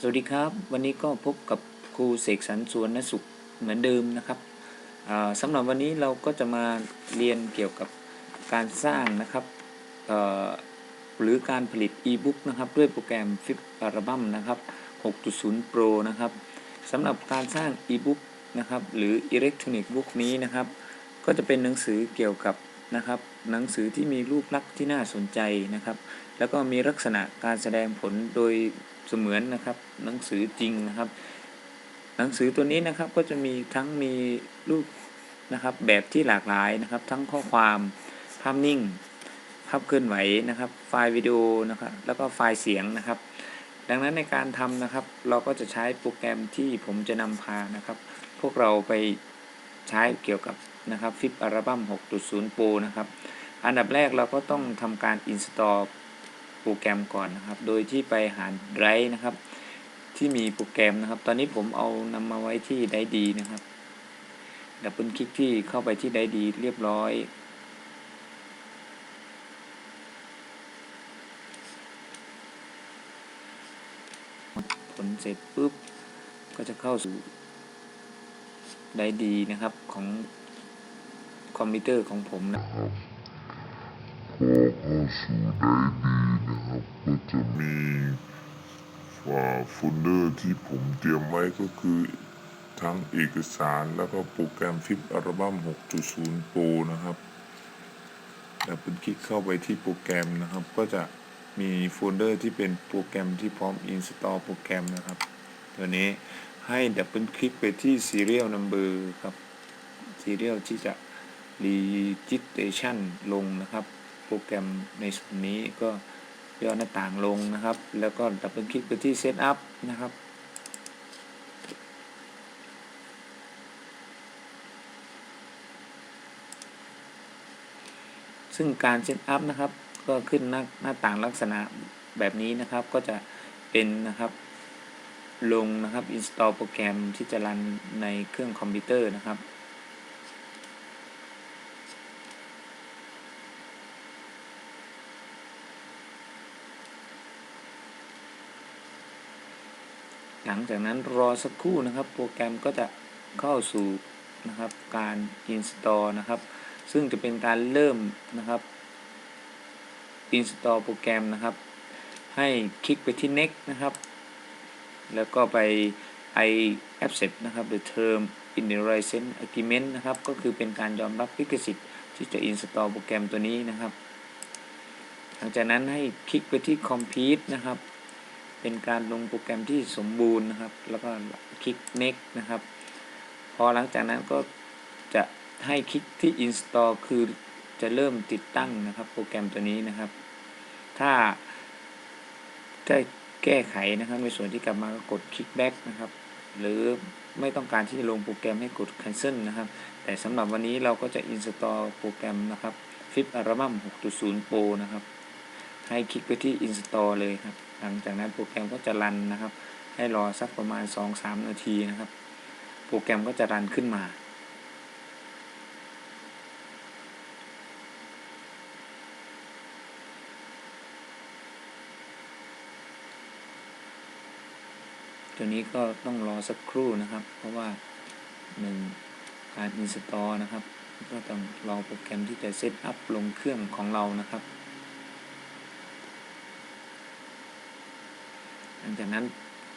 สวัสดีครับ วันนี้ก็พบกับครูเสกสรรสวนนสุขเหมือนเดิมนะครับสำหรับวันนี้เราก็จะมาเรียนเกี่ยวกับการสร้างนะครับหรือการผลิตอีบุ๊กนะครับด้วยโปรแกรม Flip Album นะครับ 6.0 Pro นะครับสำหรับการสร้างอีบุ๊กนะครับหรือ Electronic Book นี้นะครับ ก็จะเป็นหนังสือเกี่ยวกับนะครับหนังสือที่มีรูปลักษณ์ที่น่าสนใจนะครับ แล้วก็มีลักษณะการแสดงผลโดย เสมือนนะครับหนังสือจริงนะครับ หนังสือตัวนี้นะครับก็จะมีทั้งมีรูปนะครับแบบที่หลากหลายนะครับ ทั้งข้อความภาพนิ่งภาพเคลื่อนไหวนะครับ ไฟล์วิดีโอนะครับแล้วก็ไฟล์เสียงนะครับ ดังนั้นในการทำนะครับ เราก็จะใช้โปรแกรมที่ผมจะนำพานะครับ พวกเราไปใช้เกี่ยวกับนะครับฟิปอัลบั้ม 6.0 Pro นะครับ อันดับแรกเราก็ต้องทำการ install โปรแกรมก่อนนะครับ โดยที่ไปหาไดรฟ์นะครับ ที่มีโปรแกรมนะครับ ตอนนี้ผมเอานำมาไว้ที่ไดดีนะครับดับเบิลคลิกที่เข้าไปที่ไดดีเรียบร้อยผลเสร็จปุ๊บก็จะเข้าสู่ไดดีนะครับของคอมพิวเตอร์ของผมนะพอ เข้าสู่ได้ดีนะครับ ก็จะมีฝ่าโฟลเดอร์ที่ผมเตรียมไว้ก็คือทั้งเอกสารแล้วก็โปรแกรมฟิปอัลบั้ม 6.0 Pro นะครับดับเบิลคลิกเข้าไปที่โปรแกรมนะครับ ก็จะมีโฟลเดอร์ที่เป็นโปรแกรมที่พร้อม install โปรแกรมนะครับ ตัวนี้ให้ดับเบิลคลิกไปที่ serial number ครับ serial ที่จะ registration ลงนะครับ โปรแกรมในส่วนนี้ก็ย่อหน้าต่างลงนะครับ แล้วก็ดับเบิลคลิกไปที่ setup นะครับ ซึ่งการเซตอัพนะครับ ก็ขึ้นหน้าหน้าต่างลักษณะแบบนี้นะครับ ก็จะเป็นนะครับลงนะครับ install โปรแกรมที่จะรันในเครื่องคอมพิวเตอร์นะครับ ลังจากนั้นรอสักครู่นะครับ โปรแกรมก็จะเข้าสู่นะครับการ install นะครับ ซึ่งจะเป็นการเริ่มนะครับ install โปรแกรมนะครับ ให้คลิกไปที่ next นะครับ แล้วก็ไป i accept นะครับ the term in the license agreement นะครับ ก็คือเป็นการยอมรับลิขสิทธิ์ที่จะ install โปรแกรมตัวนี้นะครับ หลังจากนั้นให้คลิกไปที่ complete นะครับ เป็นการลงโปรแกรมที่สมบูรณ์นะครับ แล้วก็คลิก next นะครับ พอหลังจากนั้นก็จะให้คลิกที่ install คือจะเริ่มติดตั้งนะครับโปรแกรมตัวนี้นะครับ ถ้าได้แก้ไขนะครับ ในส่วนที่กลับมาก็กดคลิก back นะครับ หรือไม่ต้องการที่จะลงโปรแกรมให้กด cancel นะครับ แต่สำหรับวันนี้เราก็จะ install โปรแกรมนะครับ Flip Album 6.0 Pro นะครับ ให้คลิกไปที่ install เลยครับ หลังจากนั้นโปรแกรมก็จะรันนะครับ ให้รอสักประมาณ 2-3 นาทีนะครับ โปรแกรมก็จะรันขึ้นมาตัวนี้ก็ต้องรอสักครู่นะครับ เพราะว่าหนึ่งการ install นะครับ ก็ต้องรอโปรแกรมที่จะเซตอัพลงเครื่องของเรานะครับ ลังจากนั้น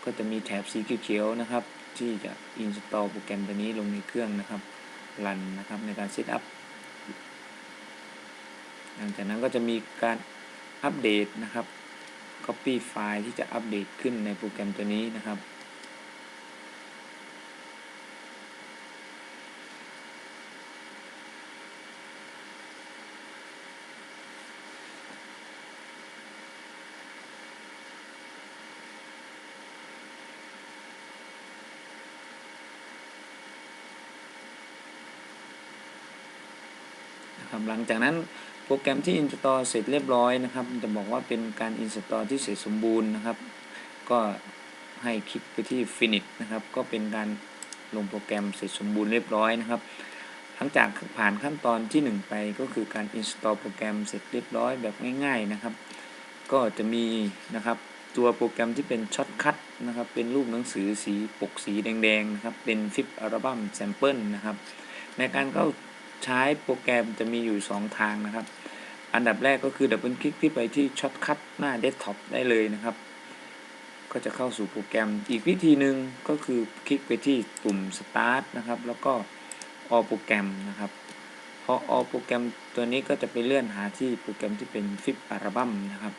ก็จะมีแถบสีเขียวๆนะครับ ที่จะ install โปรแกรมตัวนี้ลงในเครื่องนะครับรันนะครับในการเซตอัพหลังจากนั้นก็จะมีการอัปเดตนะครับ Copy ไฟล์ที่จะอัปเดตขึ้นในโปรแกรมตัวนี้นะครับ นะครับหลังจากนั้นโปรแกรมที่ install เสร็จเรียบร้อยนะครับ จะบอกว่าเป็นการ install ที่เสร็จสมบูรณ์นะครับ ก็ให้คลิกไปที่ finish นะครับ ก็เป็นการลงโปรแกรมเสร็จสมบูรณ์เรียบร้อยนะครับหลังจากผ่านขั้นตอนที่ 1 ไปก็คือการ install โปรแกรมเสร็จเรียบร้อยแบบง่ายๆนะครับ ก็จะมีนะครับตัวโปรแกรมที่เป็นช็อตคัทนะครับ เป็นรูปหนังสือสีปกสีแดงๆนะครับ เป็นฟิปอัลบั้มแซมเปิลนะครับ ในการเข้า ใช้โปรแกรมจะมีอยู่ 2 ทางนะครับ อันดับแรกก็คือดับเบิลคลิกที่ไปที่ช็อตคัทหน้าเดสก์ท็อปได้เลยนะครับ ก็จะเข้าสู่โปรแกรมอีกวิธีหนึ่งก็คือคลิกไปที่ปุ่ม Start นะครับ แล้วก็ All โปรแกรมนะครับพอ All โปรแกรมตัวนี้ก็จะไปเลื่อนหาที่โปรแกรมที่เป็น FIP อัลบั้มนะครับ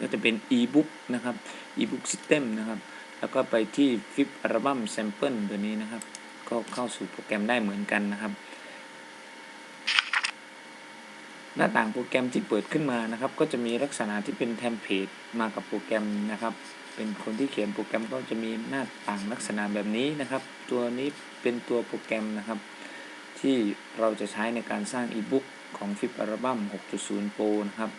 ก็จะเป็น e-book นะครับ e-book system นะครับ แล้วก็ไปที่ FIP อัลบั้ม sample ตัวนี้นะครับ ก็เข้าสู่โปรแกรมได้เหมือนกันนะครับ หน้าต่างโปรแกรมที่เปิดขึ้นมานะครับ ก็จะมีลักษณะที่เป็นเทมเพลตมากับโปรแกรมนะครับ เป็นคนที่เขียนโปรแกรมก็จะมีหน้าต่างลักษณะแบบนี้นะครับ ตัวนี้เป็นตัวโปรแกรมนะครับ ที่เราจะใช้ในการสร้างอีบุ๊กของ FIP อัลบั้ม6.0 Pro นะครับ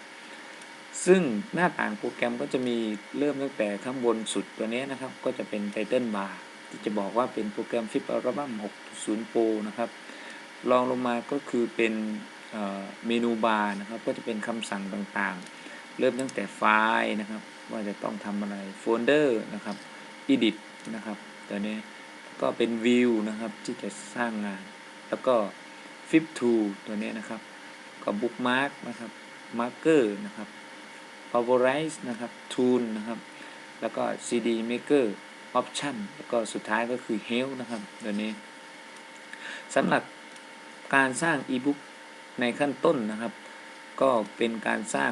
ซึ่งหน้าต่างโปรแกรมก็จะมีเริ่มตั้งแต่ข้างบนสุดตัวนี้นะครับ ก็จะเป็นไตเติลบาร์ที่จะบอกว่าเป็นโปรแกรม FIP อัลบั้ม6.0 Pro นะครับรองลงมาก็คือเป็นเมนูบาร์นะครับ ก็จะเป็นคำสั่งต่างๆ เริ่มตั้งแต่ไฟล์นะครับ ว่าจะต้องทำอะไรโฟลเดอร์นะครับ edit นะครับตัวนี้ก็เป็น view นะครับที่จะสร้างงาน แล้วก็ flip to ตัวนี้นะครับ ก็ bookmark นะครับ marker นะครับ favorize นะครับ tool นะครับ แล้วก็ cd maker option แล้วก็สุดท้ายก็คือ help นะครับตัวนี้สำหรับการสร้าง ebook ในขั้นต้นนะครับ ก็เป็นการสร้าง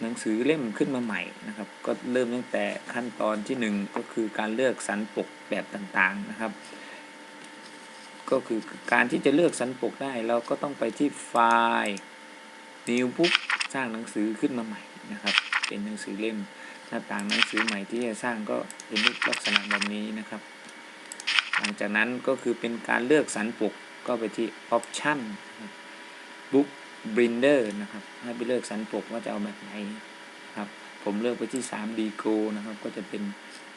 หนังสือเล่มขึ้นมาใหม่นะครับ ก็เริ่มตั้งแต่ขั้นตอนที่ 1 ก็คือการเลือกสรรปกแบบต่างๆนะครับ ก็คือการที่จะเลือกสรรปกได้เราก็ต้องไปที่ไฟล์ new book สร้างหนังสือขึ้นมาใหม่ นะครับ เป็นหนังสือเล่มหน้าต่างหนังสือใหม่ที่จะสร้างก็เป็นรูปลักษณะแบบนี้นะครับ หลังจากนั้นก็คือเป็นการเลือกสรรปกก็ไปที่ option นะครับ book binder นะครับให้ไปเลือกสรรปกว่าจะเอาแบบไหนนะครับ ผมเลือกไปที่ 3D Go นะครับ ก็จะเป็น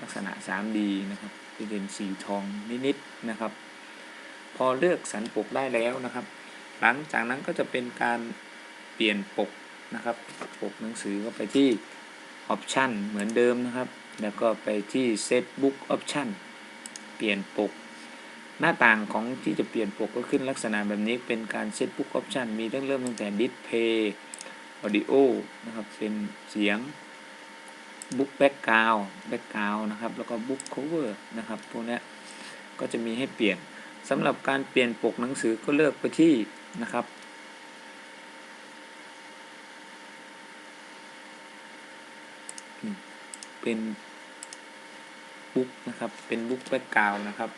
ลักษณะ 3D นะครับจะเป็นสีทองนิดๆนะครับ พอเลือกสรรปกได้แล้วนะครับ หลังจากนั้นก็จะเป็นการเปลี่ยนปก นะครับปกหนังสือก็ไปที่ Option เหมือนเดิมนะครับ แล้วก็ไปที่ Set Book Option เปลี่ยนปก หน้าต่างของที่จะเปลี่ยนปกก็ขึ้นลักษณะแบบนี้เป็นการ Set Book Option มีตั้งเริ่มตั้งแต่ Display Audio นะครับ เป็นเสียง Book Background Background นะครับ แล้วก็ Book Cover นะครับ พวกนี้ก็จะมีให้เปลี่ยนสำหรับการเปลี่ยนปกหนังสือก็เลือกไปที่นะครับ เป็นบุ๊กนะครับ เป็นบุ๊กแบ็กกราวนะครับ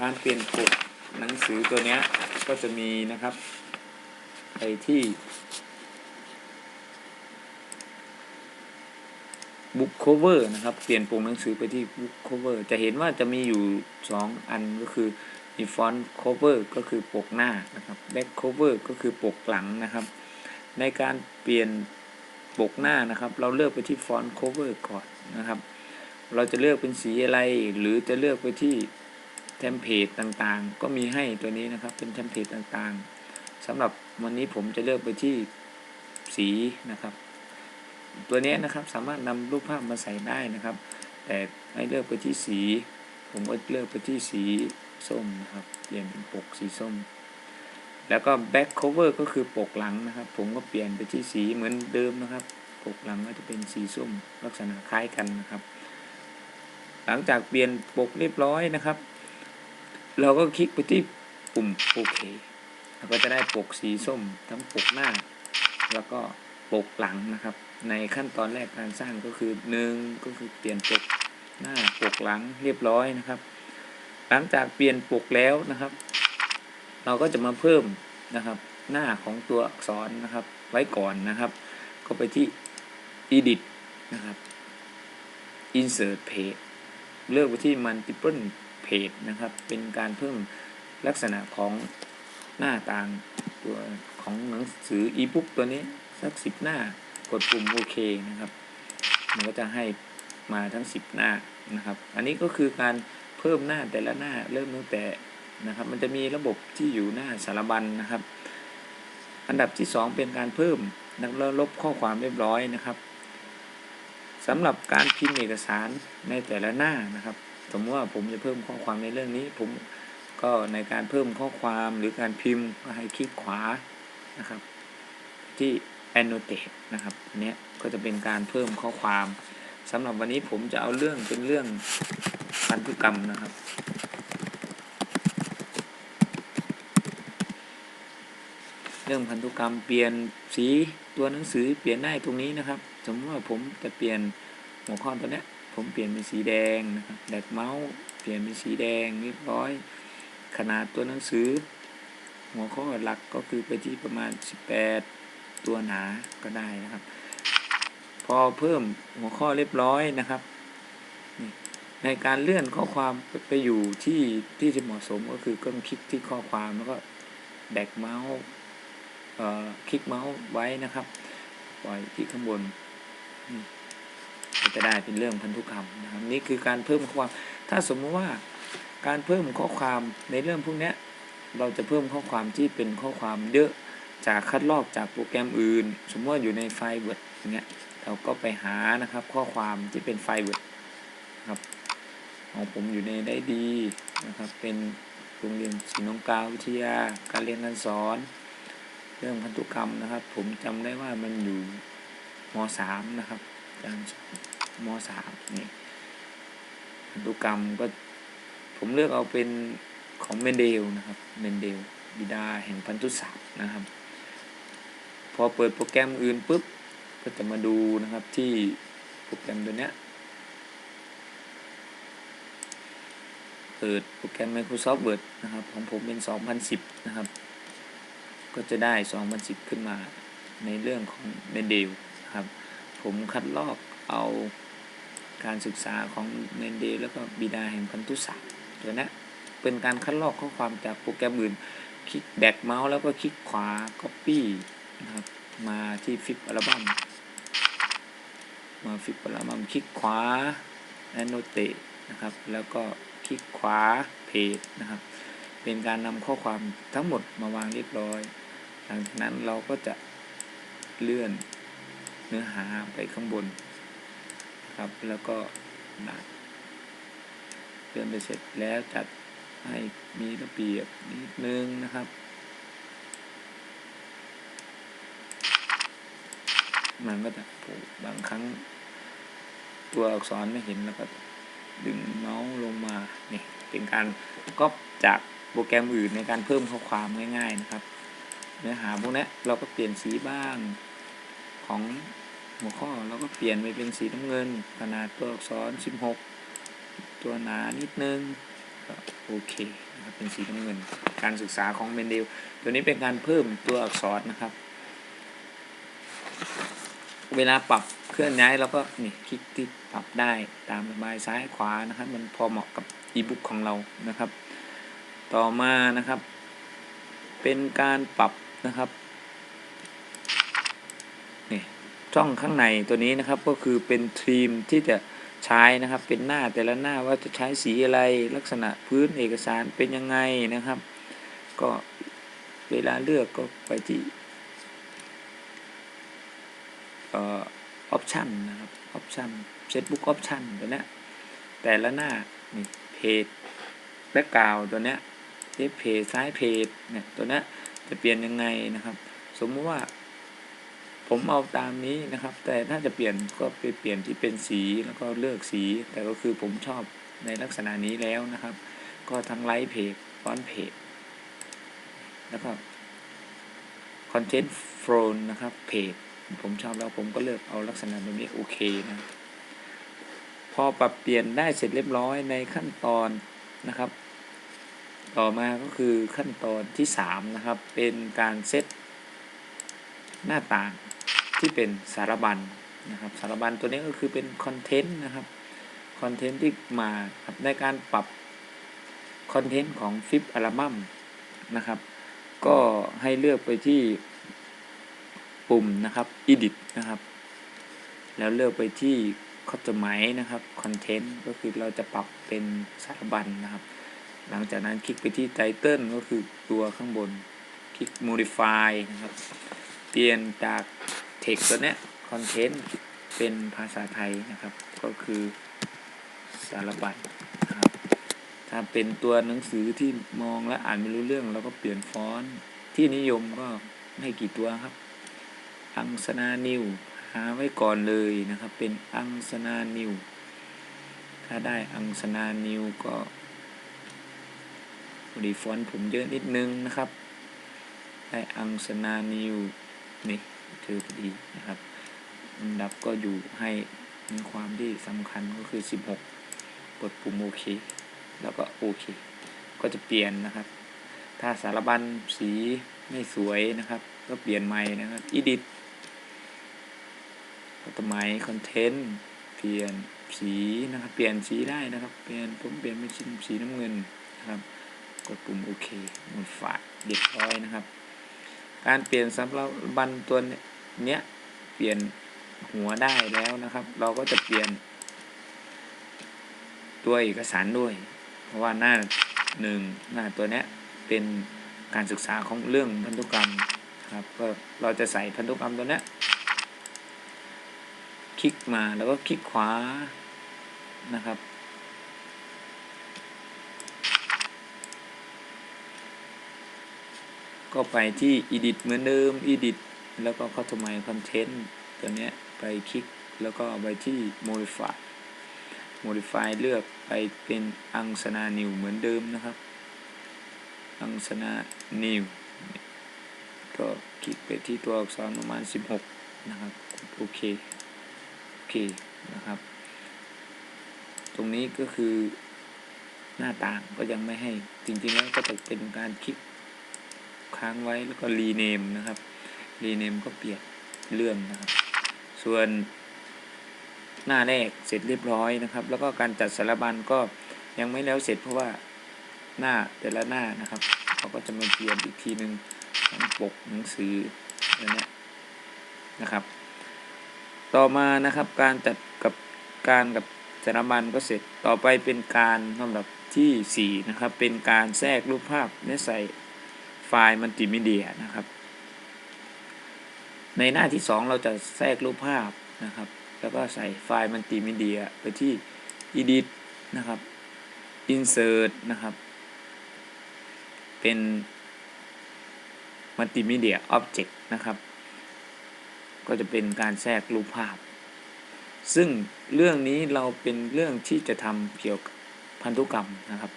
การเปลี่ยนปกหนังสือตัวนี้ก็จะมีนะครับไปที่บุ๊กโคเวอร์นะครับ เปลี่ยนปกหนังสือไปที่บุ๊กโคเวอร์จะเห็นว่าจะมีอยู่ 2 อันก็คือมีฟอนต์โคเวอร์ก็คือปกหน้านะครับแบ็กโคเวอร์ก็คือปกหลังนะครับ ในการเปลี่ยน ปกหน้านะครับ เราเลือกไปที่ฟอนต์โคเวอร์ก่อนนะครับ เราจะเลือกเป็นสีอะไร หรือจะเลือกไปที่เทมเพลตต่างๆ ก็มีให้ตัวนี้นะครับ เป็นเทมเพลตต่างๆสำหรับวันนี้ผมจะเลือกไปที่สีนะครับ ตัวนี้นะครับสามารถนำรูปภาพมาใส่ได้นะครับ แต่ให้เลือกไปที่สี ผมก็เลือกไปที่สีส้มนะครับ เปลี่ยนเป็นปกสีส้ม แล้วก็ back cover ก็คือปกหลังนะครับ ผมก็เปลี่ยนไปที่สีเหมือนเดิมนะครับ ปกหลังก็จะเป็นสีส้มลักษณะคล้ายกันนะครับ หลังจากเปลี่ยนปกเรียบร้อยนะครับ เราก็คลิกไปที่ปุ่มโอเคเราก็จะได้ปกสีส้มทั้งปกหน้า แล้วก็ปกหลังนะครับ ในขั้นตอนแรกการสร้างก็คือหนึ่งก็คือเปลี่ยนปกหน้าปกหลังเรียบร้อยนะครับ หลังจากเปลี่ยนปกแล้วนะครับ เราก็จะมาเพิ่มนะครับหน้าของตัวอักษรนะครับ ไว้ก่อนนะครับ ก็ไปที่ edit นะครับ insert page เลือกไปที่ multiple page นะครับ เป็นการเพิ่มลักษณะของหน้าต่างตัวของหนังสือ e-book ตัวนี้สักสิบหน้ากดปุ่มโอเคนะครับ มันก็จะให้มาทั้ง10หน้านะครับ อันนี้ก็คือการเพิ่มหน้าแต่ละหน้าเริ่มตั้งแต่ นะครับ มันจะมีระบบที่อยู่หน้าสารบัญนะครับ อันดับที่ 2 เป็นการเพิ่มแล้วลบข้อความเรียบร้อยนะครับสำหรับการพิมพ์เอกสารในแต่ละหน้านะครับ สมมติว่าผมจะเพิ่มข้อความในเรื่องนี้ ผมก็ในการเพิ่มข้อความหรือการพิมพ์ก็ให้คลิกขวานะครับ ที่ annotate นะครับอันเนี้ยก็จะเป็นการเพิ่มข้อความสำหรับวันนี้ผมจะเอาเรื่องเป็นเรื่องพันธุกรรมนะครับ เรื่องพันธุกรรมเปลี่ยนสีตัวหนังสือเปลี่ยนได้ตรงนี้นะครับ สมมติว่าผมจะเปลี่ยนหัวข้อตัวเนี้ยผมเปลี่ยนเป็นสีแดงนะครับแดกเมาส์เปลี่ยนเป็นสีแดงเรียบร้อย ขนาดตัวหนังสือ หัวข้อหลักก็คือไปที่ประมาณ 18 ตัวหนาก็ได้นะครับ พอเพิ่มหัวข้อเรียบร้อยนะครับในการเลื่อนข้อความไปอยู่ที่ที่ที่เหมาะสมก็คือก็คลิกที่ข้อความแล้วก็แดกเมาส์ คลิกเมาส์ไว้นะครับปล่อยที่ข้างบนจะได้เป็นเรื่องพันธุกรรมนะครับนี่คือการเพิ่มข้อความ ถ้าสมมติว่าการเพิ่มข้อความในเรื่องพวกนี้เราจะเพิ่มข้อความที่เป็นข้อความเยอะจากคัดลอกจากโปรแกรมอื่น สมมติว่าอยู่ในไฟล์ Word อย่างเงี้ยเราก็ไปหานะครับข้อความที่เป็นไฟล์ Word ครับของผมอยู่ในได้ดีนะครับเป็นโรงเรียนศิลป์นงกาวิทยาการเรียนการสอน เรื่องพันธุกรรมนะครับ ผมจำได้ว่ามันอยู่ม .3 นะครับการสอนม .3 นี่พันธุกรรมก็ผมเลือกเอาเป็นของเมนเดลนะครับเมนเดลบิดาแห่งพันธุศาสตร์นะครับ พอเปิดโปรแกรมอื่นปุ๊บก็จะมาดูนะครับที่โปรแกรมตัวเนี้ยเปิดโปรแกรม Microsoft Word นะครับ ของผมเป็น 2010 นะครับ ก็จะได้ 2010 ขึ้นมาในเรื่องของเมนเดลครับ ผมคัดลอกเอาการศึกษาของเมนเดลแล้วก็บิดาแห่งพันธุศาสตร์ตัวนี้เป็นการคัดลอกข้อความจากโปรแกรมอื่น คลิกแบกเมาส์แล้วก็คลิกขวา Copy นะครับมาที่ฟิปอัลบั้มมาฟิปอัลบั้มคลิกขวา Annotate นะครับ แล้วก็คลิกขวา Paste นะครับ เป็นการนำข้อความทั้งหมดมาวางเรียบร้อย หลังจากนั้นเราก็จะเลื่อนเนื้อหาไปข้างบนครับ แล้วก็นะเลื่อนไปเสร็จแล้วจัดให้มีระเบียบนิดนึงนะครับ มันก็จะโผล่บางครั้งตัวอักษรไม่เห็นแล้วก็ดึงเมาส์ลงมา นี่ เป็นการก๊อปจากโปรแกรมอื่นในการเพิ่มข้อความง่าย ๆ นะครับ เนื้อหาพวกนี้เราก็เปลี่ยนสีบ้างของหัวข้อเราก็เปลี่ยนไปเป็นสีน้ำเงิน ขนาดตัวอักษร 16 ตัวหนานิดนึงก็โอเคนะครับเป็นสีน้ำเงิน การศึกษาของเมนเดล ตัวนี้เป็นการเพิ่มตัวอักษรนะครับ เวลาปรับเคลื่อนย้ายเราก็นี่คลิกที่ปรับได้ตามระบายซ้ายขวานะครับ มันพอเหมาะกับอีบุ๊กของเรานะครับ ต่อมานะครับ เป็นการปรับ นะครับนี่ช่องข้างในตัวนี้นะครับก็คือเป็นทีมที่จะใช้นะครับเป็นหน้าแต่ละหน้าว่าจะใช้สีอะไรลักษณะพื้นเอกสารเป็นยังไงนะครับ ก็เวลาเลือกก็ไปที่เอ่อออปชันนะครับออปชันเซตบุ๊กออปชันตัวนี้แต่ละหน้านี่เพจแบ็กกราวตัวเนี้ยเเพจซ้ายเพจเนี่ยตัวเนี้ย จะเปลี่ยนยังไงนะครับ สมมติว่า ผมเอาตามนี้นะครับ แต่ถ้าจะเปลี่ยนก็ไปเปลี่ยนที่เป็นสีแล้วก็เลือกสี แต่ก็คือผมชอบในลักษณะนี้แล้วนะครับ ก็ทั้งไลท์เพจฟอนต์เพจแล้วก็คอนเทนต์โฟลนะครับเพจผมชอบแล้วผมก็เลือกเอาลักษณะแบบนี้โอเคนะพอปรับเปลี่ยนได้เสร็จเรียบร้อยในขั้นตอนนะครับ ต่อมาก็คือขั้นตอนที่ 3 นะครับ เป็นการเซตหน้าต่างที่เป็นสารบัญนะครับ สารบัญตัวนี้ก็คือเป็นคอนเทนต์นะครับ คอนเทนต์ที่มาในการปรับคอนเทนต์ของฟิปอัลบั้มนะครับ ก็ให้เลือกไปที่ปุ่มนะครับ edit นะครับ แล้วเลือกไปที่ข้อจดหมายนะครับ content ก็คือเราจะปรับเป็นสารบัญนะครับ หลังจากนั้นคลิกไปที่ title ก็คือตัวข้างบน คลิก modify นะครับ เปลี่ยนจาก text ตัวเนี้ย content เป็นภาษาไทยนะครับ ก็คือสารบัญนะครับ ถ้าเป็นตัวหนังสือที่มองและอ่านไม่รู้เรื่องเราก็เปลี่ยนฟอนต์ที่นิยมก็ไม่กี่ตัวครับ อังสนานิวหาไว้ก่อนเลยนะครับ เป็นอังสนานิวถ้าได้อังสนานิวก็ ดีฟอนต์ผมเยอะนิดนึงนะครับ ได้อังสนานิวนี่เจอพอดีนะครับอันดับก็อยู่ให้มีความที่สำคัญก็คือ 16 กดปุ่มโอเค แล้วก็โอเค ก็จะเปลี่ยนนะครับ ถ้าสารบัญสีไม่สวยนะครับ ก็เปลี่ยนใหม่นะครับ edit ก็ต้นไมคอนเทนต์เปลี่ยนสีนะครับ เปลี่ยนสีได้นะครับ เปลี่ยนผมเปลี่ยนเป็นสีน้ำเงินนะครับ กดปุ่มโอเคหมดฝาดเรียบร้อยนะครับ การเปลี่ยนสำหรับบันตัวเนี้ยเปลี่ยนหัวได้แล้วนะครับ เราก็จะเปลี่ยน ตัวเอกสารด้วย เพราะว่าหน้าหนึ่งหน้าตัวเนี้ยเป็นการศึกษาของเรื่องพันธุกรรมครับก็เราจะใส่พันธุกรรมตัวเนี้ยคลิกมาแล้วก็คลิกขวานะครับ ก็ไปที่ edit เหมือนเดิม edit แล้วก็ customize content ตัวนี้ไปคลิกแล้วก็ไปที่ modify modify เลือกไปเป็นอังสนา new เหมือนเดิมนะครับ อังสนา new ก็คลิกไปที่ตัวอักษรประมาณ 16 นะครับ โอเค โอเค นะครับ ตรงนี้ก็คือหน้าต่างก็ยังไม่ให้ จริงๆแล้วก็จะเป็นการคลิก ค้างไว้แล้วก็รีเนมนะครับรีเนมก็เปลี่ยนเลื่อนนะครับ ส่วนหน้าแรกเสร็จเรียบร้อยนะครับ แล้วก็การจัดสารบัญก็ยังไม่แล้วเสร็จเพราะว่าหน้าแต่ละหน้านะครับเขาก็จะมาเปลี่ยนอีกทีหนึ่งทั้งปกหนังสืออันเนี้ยนะครับ ต่อมานะครับการจัดกับการกับสารบัญก็เสร็จต่อไปเป็นการลำดับที่4นะครับเป็นการแทรกรูปภาพและใส่ ไฟล์มัลติมีเดียนะครับ ในหน้าที่ 2 เราจะแทรกรูปภาพนะครับ แล้วก็ใส่ไฟล์มัลติมีเดียไปที่ edit นะครับ insert นะครับ เป็นมัลติมีเดีย object นะครับ ก็จะเป็นการแทรกรูปภาพ ซึ่งเรื่องนี้เราเป็นเรื่องที่จะทำเกี่ยวกับพันธุกรรมนะครับ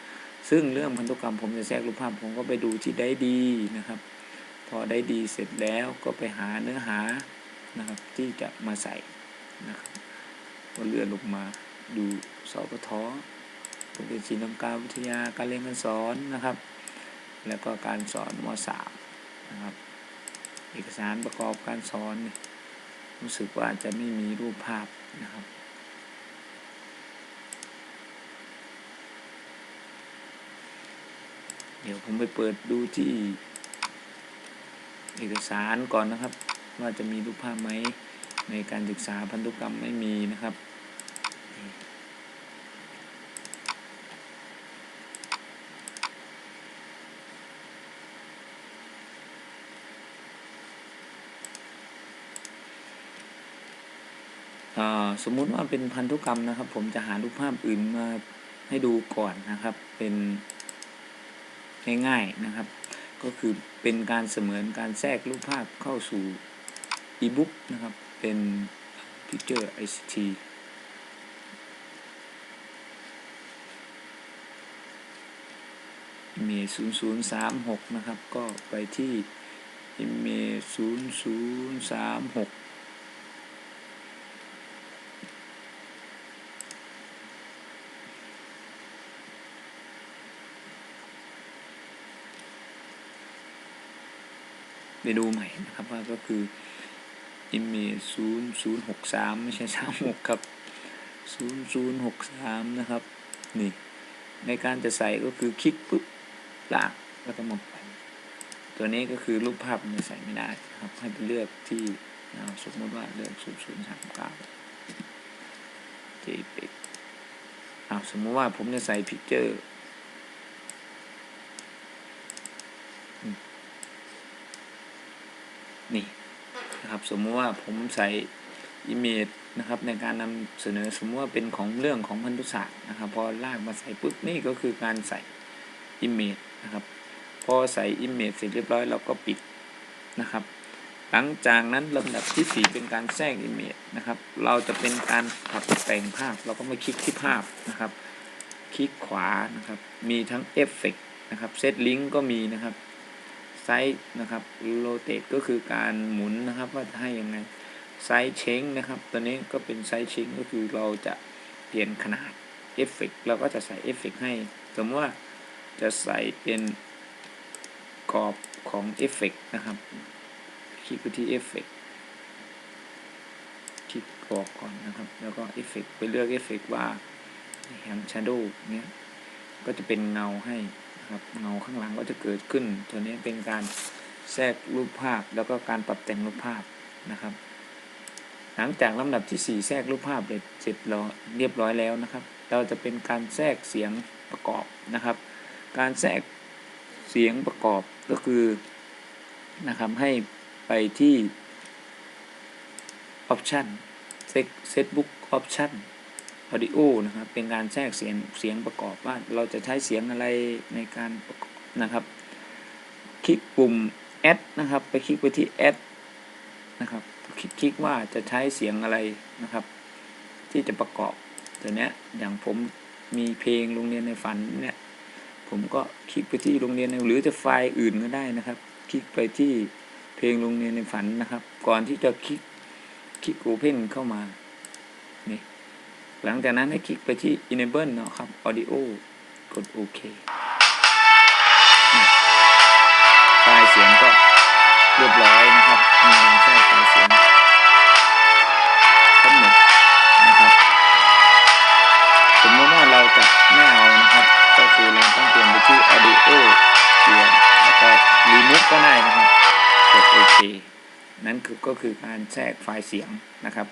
ซึ่งเรื่องพันธุกรรมผมจะแทรกรูปภาพผมก็ไปดูที่ได้ดีนะครับ พอได้ดีเสร็จแล้วก็ไปหาเนื้อหานะครับ ที่จะมาใส่นะครับก็เลื่อนลงมาดูสปทโรงเรียนศิลปการวิทยาการเรียนการสอนนะครับ แล้วก็การสอนม .3 นะครับ เอกสารประกอบการสอน รู้สึกว่าจะไม่มีรูปภาพนะครับ ดี๋ยวผมไปเปิดดูที่เอกสารก่อนนะครับ ว่าจะมีรูปภาพไหมในการศึกษาพันธุกรรมไม่มีนะครับสมมุติว่าเป็นพันธุกรรมนะครับ ผมจะหารูปภาพอื่นมาให้ดูก่อนนะครับ เป็น ง่ายๆนะครับ ก็คือเป็นการเสมือนการแทรกรูปภาพเข้าสู่อีบุ๊กนะครับ เป็น Picture ICT มีเมย์ศูนย์สามหกนะครับ ก็ไปที่เมียศูนย์ศูนย์สามหก ดูใหม่นะครับว่าก็คือ image 0 0 6 3 ไม่ใช่ 36 ครับ 0 0 6 3 นะครับ นี่ ในการจะใส่ก็คือคลิกปุ๊บลากแล้วก็มาไป ตัวนี้ก็คือรูปภาพมันใส่ไม่ได้ครับ ให้ไปเลือกที่เอาสมมติว่าเลือก 0 0 3 9 JPEG อ้าวสมมติว่าผมจะใส่ picture อืมนี่ นะครับ สมมติว่าผมใส่ image นะครับในการนำเสนอสมมติว่าเป็นของเรื่องของพันธุศาสตร์นะครับพอลากมาใส่ปุ๊บนี่ก็คือการใส่ image นะครับพอใส่ image เสร็จเรียบร้อยเราก็ปิดนะครับ หลังจากนั้นลำดับที่ 4 เป็นการแทรก image นะครับ เราจะเป็นการปรับแต่งภาพ เราก็มาคลิกที่ภาพนะครับ คลิกขวานะครับ มีทั้งเอฟเฟกนะครับเซตลิงก์ก็มีนะครับ ไซส์นะครับโรเต e ก็คือการหมุนนะครับว่าจะให้ยังไงไซส์เชงนะครับตัวนี้ก็เป็นไซส์เชงก็คือเราจะเปลี่ยนขนาดเอฟเฟกเราก็จะใส่เอฟเฟกให้สมมติว่าจะใส่เป็นกรอบของเอฟเฟกนะครับ คลิกไปที่เอฟเฟกคลิกกรอบก่อนนะครับ แล้วก็เอฟเฟกไปเลือกเอฟเฟกว่าแฮมชาร์โดเนี้ยก็จะเป็นเงาให้ นะครับเงาข้างหลังก็จะเกิดขึ้น ตัวนี้เป็นการแทรกรูปภาพแล้วก็การปรับแต่งรูปภาพนะครับ หลังจากลำดับที่ 4 แทรกรูปภาพเสร็จเรียบร้อยแล้วนะครับ เราจะเป็นการแทรกเสียงประกอบนะครับ การแทรกเสียงประกอบก็คือนะครับให้ไปที่ Option Set Book Option Audio นะครับ เป็นการแทรกเสียงเสียงประกอบว่าเราจะใช้เสียงอะไรในการนะครับ คลิกปุ่ม Add นะครับ ไปคลิกไปที่ Add นะครับ คลิกคลิกว่าจะใช้เสียงอะไรนะครับ ที่จะประกอบตัวเนี้ยอย่างผมมีเพลงโรงเรียนในฝันเนี่ยผมก็คลิกไปที่โรงเรียนหรือจะไฟล์อื่นก็ได้นะครับ คลิกไปที่เพลงโรงเรียนในฝันนะครับ ก่อนที่จะคลิกคลิก Open เข้ามา หลังจากนั้นให้คลิกไปที่ Enable เนาะครับ Audio กดโอเคไฟล์เสียงก็เรียบร้อยนะครับมีการแทรกไฟล์เสียงทั้งหมดนะครับสมมติว่าเราจะไม่เอานะครับ ก็คือเราต้องเปลี่ยนไปที่ audio เปลี่ยนแล้วก็ remove ก็ได้นะครับ กดโอเคนั่นคือก็คือการแทรกไฟล์เสียงนะครับ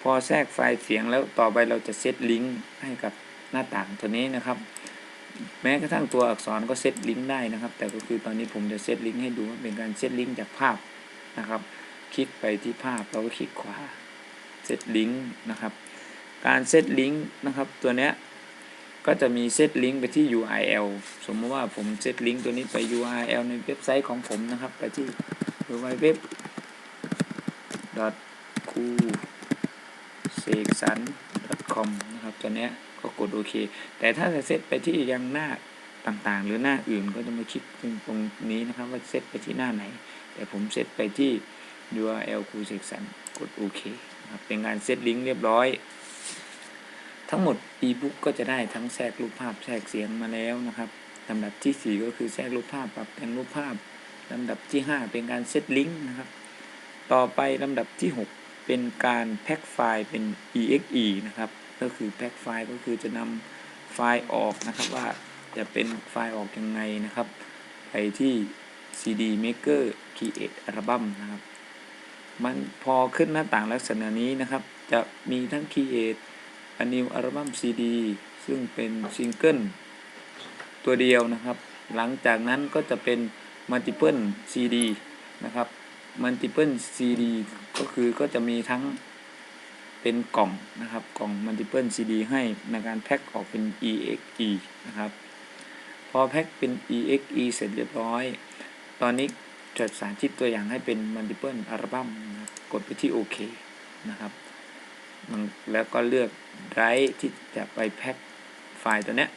พอแทรกไฟล์เสียงแล้วต่อไปเราจะเซตลิงก์ให้กับหน้าต่างตัวนี้นะครับ แม้กระทั่งตัวอักษรก็เซตลิงก์ได้นะครับ แต่ก็คือตอนนี้ผมจะเซตลิงก์ให้ดูว่าเป็นการเซตลิงก์จากภาพนะครับ คลิกไปที่ภาพเราก็คลิกขวาเซตลิงก์นะครับ การเซตลิงก์นะครับตัวเนี้ยก็จะมีเซตลิงก์ไปที่ URL สมมติว่าผมเซตลิงก์ตัวนี้ไป URL ในเว็บไซต์ของผมนะครับ ไปที่ www c o s e k s a n com นะครับตัวนี้ก็กดโอเค แต่ถ้าจะเซตไปที่ยังหน้าต่างๆ หรือหน้าอื่นก็จะมาคลิกตรงนี้นะครับ ว่าเซตไปที่หน้าไหน แต่ผมเซตไปที่ URL c o s e k s a n กดโอเคนะครับเป็นการเซตลิงก์เรียบร้อย ทั้งหมด e-book ก็จะได้ทั้งแทรกรูปภาพแทรกเสียงมาแล้วนะครับลำดับที่ 4 ก็คือแทรกรูปภาพปรับแต่งรูปภาพลำดับที่ 5 เป็นการเซตลิงก์นะครับ ต่อไปลำดับที่ 6 เป็นการแพ็คไฟล์เป็น exe นะครับ ก็คือแพ็คไฟล์ก็คือจะนำไฟล์ออกนะครับว่าจะเป็นไฟล์ออกยังไงนะครับ ไปที่ cd maker create album นะครับมันพอขึ้นหน้าต่างลักษณะนี้นะครับ จะมีทั้ง create a new album cd ซึ่งเป็นซิงเกิลตัวเดียวนะครับ หลังจากนั้นก็จะเป็น multiple cd นะครับ multiple cd ก็คือก็จะมีทั้งเป็นกล่องนะครับ กล่อง multiple cd ให้ในการแพ็คออกเป็น exe นะครับ พอแพ็คเป็น exe เสร็จเรียบร้อย ตอนนี้จดสารทิศตัวอย่างให้เป็น multiple album นะครับกดไปที่โอเคนะครับมันแล้วก็เลือกไรที่จะไปแพ็คไฟล์ตัวเนี้ย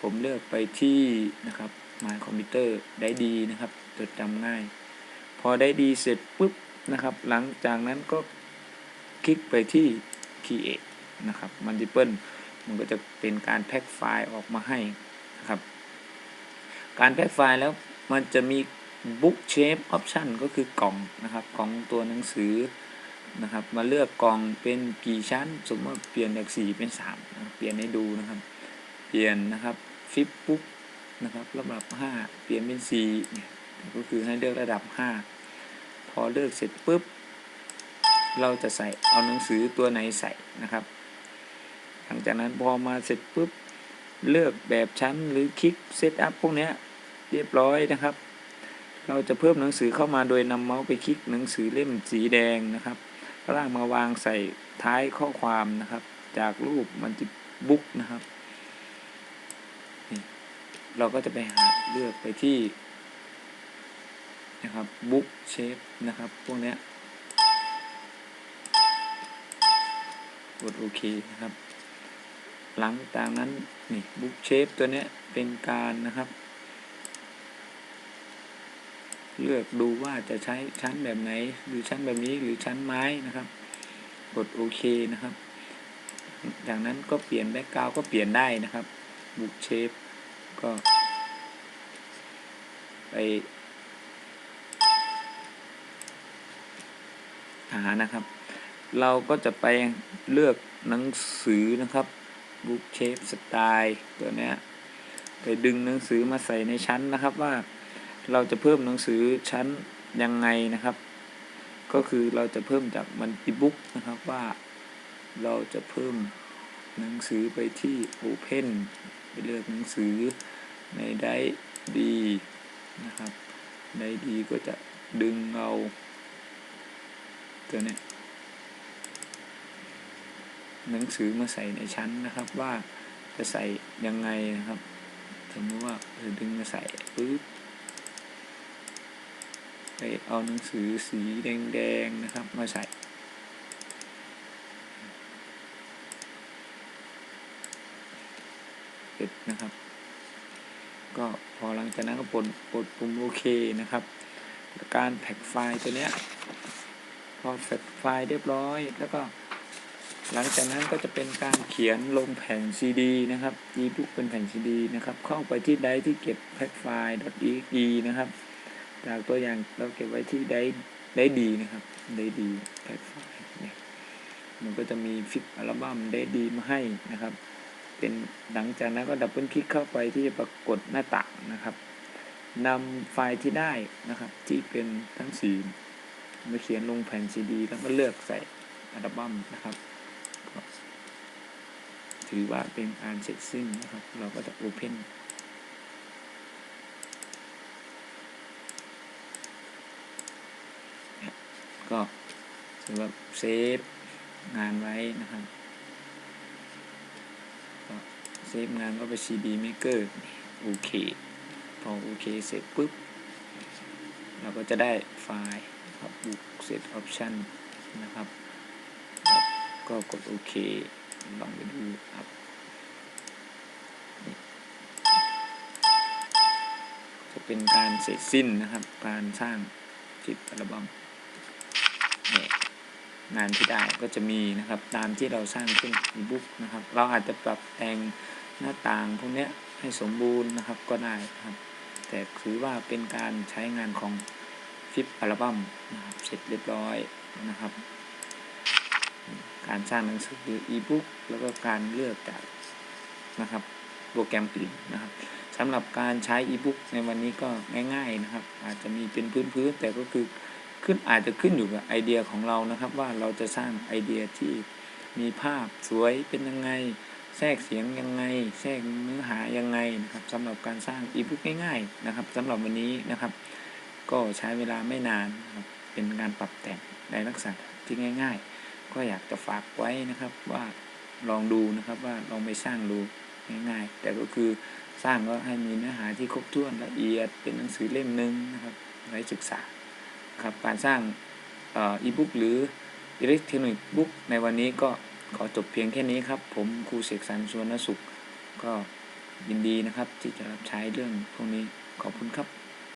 ผมเลือกไปที่นะครับ My Computer ได้ดีนะครับจดจำง่าย พอได้ดีเสร็จปุ๊บนะครับ หลังจากนั้นก็คลิกไปที่ Create นะครับ Multiple มันก็จะเป็นการแพ็คไฟล์ออกมาให้นะครับ การแพ็คไฟล์แล้วมันจะมี Book Shape Option ก็คือกล่องนะครับของตัวหนังสือนะครับ มาเลือกกล่องเป็นกี่ชั้น สมมติเปลี่ยนจาก4เป็น3นะเปลี่ยนให้ดูนะครับ เปลี่ยนนะครับฟิปปุ๊บนะครับระดับ 5 เปลี่ยนเป็น4เนี่ย ก็คือให้เลือกระดับ 5 พอเลือกเสร็จปุ๊บ เราจะใส่เอาหนังสือตัวไหนใส่นะครับ หลังจากนั้นพอมาเสร็จปุ๊บ เลือกแบบชั้นหรือคลิกเซตอัพพวกนี้เรียบร้อยนะครับ เราจะเพิ่มหนังสือเข้ามาโดยนำเมาส์ไปคลิกหนังสือเล่มสีแดงนะครับล่างมาวางใส่ท้ายข้อความนะครับ จากรูปมันจะบุ๊กนะครับ เราก็จะไปหาเลือกไปที่ นะครับบุ๊กเชฟนะครับพวกเนี้ยกดโอเคนะครับ หลังจากนั้นนี่บุ๊กเชฟตัวเนี้ยเป็นการนะครับ เลือกดูว่าจะใช้ชั้นแบบไหนหรือชั้นแบบนี้หรือชั้นไม้นะครับ กดโอเคนะครับ จากนั้นก็เปลี่ยนแบ็กกราวก็เปลี่ยนได้นะครับบุ๊กเชฟก็ไป หานะครับ เราก็จะไปเลือกหนังสือนะครับบุ๊กเชฟสไตล์ตัวนี้ไปดึงหนังสือมาใส่ในชั้นนะครับว่าเราจะเพิ่มหนังสือชั้นยังไงนะครับ ก็คือเราจะเพิ่มจากมันติบุ๊กนะครับว่าเราจะเพิ่มหนังสือไปที่ Open ไปเลือกหนังสือในได้ดีนะครับ ในดีก็จะดึงเอา ตัวเนี้ยหนังสือมาใส่ในชั้นนะครับว่าจะใส่ยังไงนะครับ สมมติว่าเออดึงมาใส่ปึ๊บไปเอาหนังสือสีแดงๆนะครับ มาใส่เสร็จนะครับ ก็พอหลังจากนั้นก็ปลดปลดปุ่มโอเคนะครับ การแพ็กไฟล์ตัวเนี้ย พอแพ็กไฟล์เรียบร้อย แล้วก็ หลังจากนั้นก็จะเป็นการเขียนลงแผ่นซีดีนะครับ e-book เป็นแผ่นซีดีนะครับ เข้าไปที่ไดที่เก็บแพ็กไฟล์ .exe นะครับ จากตัวอย่างเราเก็บไว้ที่ไดได้ดีนะครับได้ดีแพลตฟอร์มเนี่ยมันก็จะมีฟิกอัลบั้มได้ดีมาให้นะครับ เป็นหลังจากนั้นก็ดับเบิลคลิกเข้าไปที่จะปรากฏหน้าต่างนะครับนำไฟล์ที่ได้นะครับ ที่เป็นทั้งสี มาเขียนลงแผ่นซีดี แล้วก็เลือกใส่อัลบั้มนะครับ ถือว่าเป็นการเสร็จสิ้นนะครับ เราก็จะ Open ก็สำหรับเซฟงานไว้นะครับเซฟงานก็ไป CD Maker โอเค พอโอเคเสร็จปุ๊บ เราก็จะได้ไฟล์ ครับ book set option นะครับ ก็กดโอเค ลองไปดูครับจะเป็นการเสร็จสิ้นนะครับ การสร้างจิตอัลบั้มเนี่ยงานที่ได้ก็จะมีนะครับตามที่เราสร้างขึ้นอีบุ๊กนะครับ เราอาจจะปรับแต่งหน้าต่างพวกนี้ให้สมบูรณ์นะครับก็ได้ครับ แต่ถือว่าเป็นการใช้งานของ ฟิปอัลบั้มนะครับเสร็จเรียบร้อยนะครับ การสร้างหนังสืออีบุ๊กแล้วก็การเลือกจากนะครับโปรแกรมอื่นนะครับสำหรับการใช้อีบุ๊กในวันนี้ก็ง่ายๆนะครับ อาจจะมีเป็นพื้นๆแต่ก็คือขึ้นอาจจะขึ้นอยู่กับไอเดียของเรานะครับ ว่าเราจะสร้างไอเดียที่มีภาพสวยเป็นยังไง แทรกเสียงยังไง แทรกเนื้อหายังไงนะครับสำหรับการสร้างอีบุ๊กง่าย ๆ นะครับสำหรับวันนี้นะครับ ก็ใช้เวลาไม่นานเป็นการปรับแต่งในลักษณะที่ง่าย ๆ ก็อยากจะฝากไว้นะครับว่าลองดูนะครับว่าลองไปสร้างดูง่ายๆ แต่ก็คือสร้างก็ให้มีเนื้อหาที่ครบถ้วนละเอียดเป็นหนังสือเล่มหนึ่งนะครับไว้ศึกษาครับการสร้างอีบุ๊กหรืออิเล็กทรอนิกส์บุ๊กในวันนี้ก็ขอจบเพียงแค่นี้ครับ ผมครูเสกสรรสวนสุข ก็ยินดีนะครับที่จะรับใช้เรื่องพวกนี้ขอบคุณครับ